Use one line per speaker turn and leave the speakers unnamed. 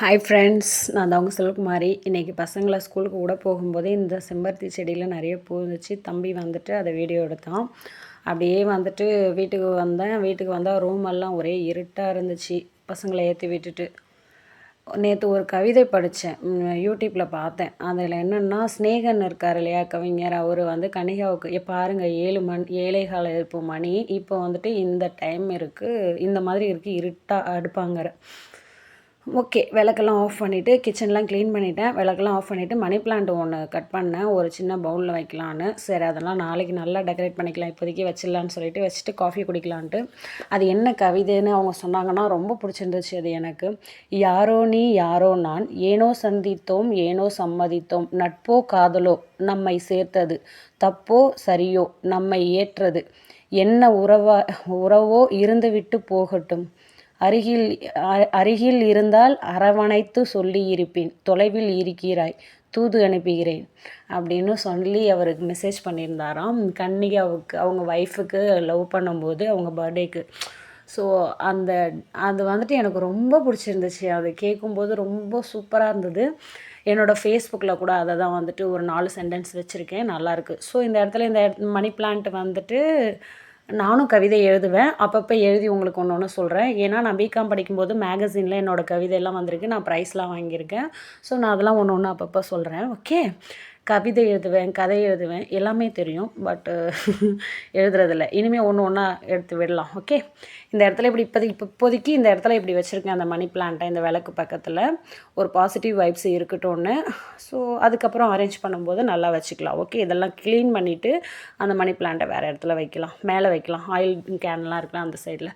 Hi friends நான் தான் உங்கள் செல்குமாரி இன்றைக்கி பசங்களை ஸ்கூலுக்கு விட போகும்போதே இந்த செம்பருத்தி செடியில் நிறைய பூ இருந்துச்சு. தம்பி வந்துட்டு அதை வீடியோ எடுத்தான். அப்படியே வந்துட்டு வீட்டுக்கு வந்தேன். வீட்டுக்கு வந்தால் ரூம் எல்லாம் ஒரே இருட்டாக இருந்துச்சு. பசங்களை ஏற்றி விட்டுட்டு. நேற்று ஒரு கவிதை படித்தேன் யூடியூப்பில் பார்த்தேன். அதில் என்னென்னா ஸ்னேகன் இருக்கார் இல்லையா கவிஞர். அவர் வந்து கனிகாவுக்கு பாருங்கள் ஏழு மண் ஏழை கால இப்போ மணி. இப்போ வந்துட்டு இந்த டைம் இருக்குது இந்த மாதிரி இருக்குது இருட்டாக அடுப்பாங்கிற. ஓகே விளக்கெல்லாம் ஆஃப் பண்ணிவிட்டு கிச்சன்லாம் க்ளீன் பண்ணிவிட்டேன் விளக்கெல்லாம் ஆஃப் பண்ணிவிட்டு மணி பிளான்ட் ஒன்று கட் பண்ணேன். ஒரு சின்ன பவுலில் வைக்கலான்னு. சரி அதெல்லாம் நாளைக்கு நல்லா டெக்கரேட் பண்ணிக்கலாம். இப்போதைக்கு வச்சிடலான்னு சொல்லிட்டு வச்சுட்டு காஃபி குடிக்கலான்ட்டு. அது என்ன கவிதைன்னு அவங்க சொன்னாங்கன்னா ரொம்ப பிடிச்சிருந்துச்சு அது எனக்கு. யாரோ நீ யாரோ நான் ஏனோ சந்தித்தோம் ஏனோ சம்மதித்தோம். நட்போ காதலோ நம்மை சேர்த்தது. தப்போ சரியோ நம்மை ஏற்றது. என்ன உறவா உறவோ இருந்துவிட்டு போகட்டும். அருகில் அருகில் இருந்தால் அரவணைத்து சொல்லியிருப்பேன். தொலைவில் இருக்கிறாய் தூது அனுப்புகிறேன் அப்படின்னு சொல்லி அவருக்கு மெசேஜ் பண்ணியிருந்தாராம். கன்னிகாவுக்கு அவங்க ஒய்ஃபுக்கு லவ் பண்ணும்போது அவங்க பர்த்டேக்கு ஸோ அந்த அது வந்துட்டு எனக்கு ரொம்ப பிடிச்சிருந்துச்சு. அது கேட்கும்போது ரொம்ப சூப்பராக இருந்தது. என்னோடய ஃபேஸ்புக்கில் கூட அதை தான் வந்துட்டு ஒரு நாலு சென்டென்ஸ் வச்சுருக்கேன். நல்லாயிருக்கு ஸோ இந்த இடத்துல இந்த மணி பிளான்ட் வந்துட்டு நானும் கவிதை எழுதுவேன். அப்பப்போ எழுதி உங்களுக்கு ஒன்று ஒன்று சொல்கிறேன் ஏன்னா நான் பிகாம் படிக்கும்போது மேகசினில் என்னோடய கவிதையெல்லாம் வந்திருக்கு. நான் ப்ரைஸ்லாம் வாங்கியிருக்கேன். ஸோ நான் அதெல்லாம் ஒன்று ஒன்று அப்பப்போ சொல்கிறேன் ஓகே கவிதை எழுதுவேன் கதை எழுதுவேன் எல்லாமே தெரியும் பட்டு எழுதுறதில்ல. இனிமேல் ஒன்று ஒன்றா எடுத்து விடலாம் ஓகே இந்த இடத்துல இப்படி இப்போதைக்கு இப்போ இப்போதைக்கு இந்த இடத்துல இப்படி வச்சுருக்கேன் அந்த மணி பிளான்ட்டை இந்த விளக்கு பக்கத்தில். ஒரு பாசிட்டிவ் வைப்ஸ் இருக்கட்டும்னு. ஸோ அதுக்கப்புறம் அரேஞ்ச் பண்ணும்போது நல்லா வச்சுக்கலாம் ஓகே இதெல்லாம் க்ளீன் பண்ணிவிட்டு அந்த மணி பிளான்ட்டை வேறு இடத்துல வைக்கலாம் மேலே வைக்கலாம். ஆயில் கேன்லாம் இருக்கலாம் அந்த சைடில்